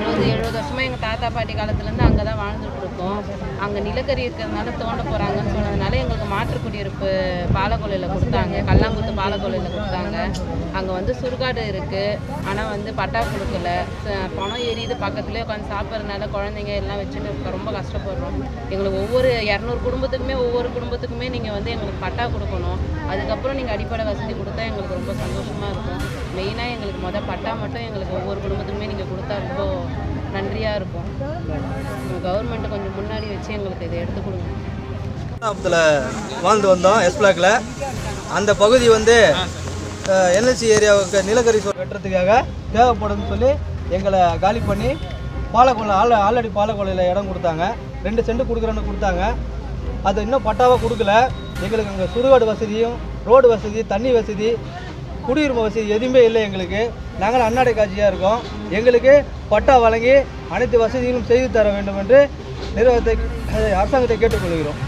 அறுபது எழுபது வருஷமாக எங்கள் தாத்தா பாட்டி காலத்துலேருந்து அங்கே தான் வாழ்ந்துட்டு இருக்கோம். அங்கே நிலக்கரி இருக்கிறதுனால தோண்ட போகிறாங்கன்னு சொன்னதுனால எங்களுக்கு மாற்று குடியிருப்பு பாலக்கொல்லையில் கொடுத்தாங்க. கல்லாங்குத்து பாலக்கோலையில் கொடுத்தாங்க. அங்கே வந்து சுடுகாடு இருக்குது ஆனால் வந்து பட்டா கொடுக்கல. பணம் எரியுது பக்கத்துலேயே உட்காந்து சாப்பிட்றதுனால குழந்தைங்க எல்லாம் வச்சுட்டு ரொம்ப கஷ்டப்படுறோம். எங்களுக்கு ஒவ்வொரு இரநூறு குடும்பத்துக்குமே ஒவ்வொரு குடும்பத்துக்குமே நீங்கள் வந்து எங்களுக்கு பட்டா கொடுக்கணும். அதுக்கப்புறம் நீங்கள் அடிப்படை வசதி கொடுத்தா எங்களுக்கு ரொம்ப சந்தோஷமாக இருக்கும். மெயினாக எங்களுக்கு மொதல் பட்டா மட்டும் எங்களுக்கு ஒவ்வொரு குடும்பத்துக்குமே நீங்கள் கொடுத்தா ரொம்ப நன்றியாக இருக்கும். கவர்மெண்ட்டு கொஞ்சம் முன்னாடி வச்சு எங்களுக்கு இதை எடுத்து கொடுங்க. கிராமத்தில் வாழ்ந்து வந்தோம் எஸ் பிளாக்கில் அந்த பகுதி வந்து என்எல்சி ஏரியாவுக்கு நிலக்கரி சோறு வெட்டுறதுக்காக தேவைப்படும்னு சொல்லி எங்களை காலி பண்ணி பாலக்கொல்லை ஆல் ஆல்ரெடி பாலக்கொல்லையில் இடம் கொடுத்தாங்க. ரெண்டு சென்ட் கொடுக்குறேன்னு கொடுத்தாங்க. அது இன்னும் பட்டாவாக கொடுக்கல. எங்களுக்கு அங்கே சுடுகாடு வசதியும் ரோடு வசதி தண்ணி வசதி குடியுரிமை வசதி எதுவுமே இல்லை எங்களுக்கு. நாங்கள் அன்னாடை காட்சியாக இருக்கோம். எங்களுக்கு பட்டா வழங்கி அனைத்து வசதிகளும் செய்து தர வேண்டும் என்று நிறுவனத்தை அரசாங்கத்தை கேட்டுக்கொள்கிறோம்.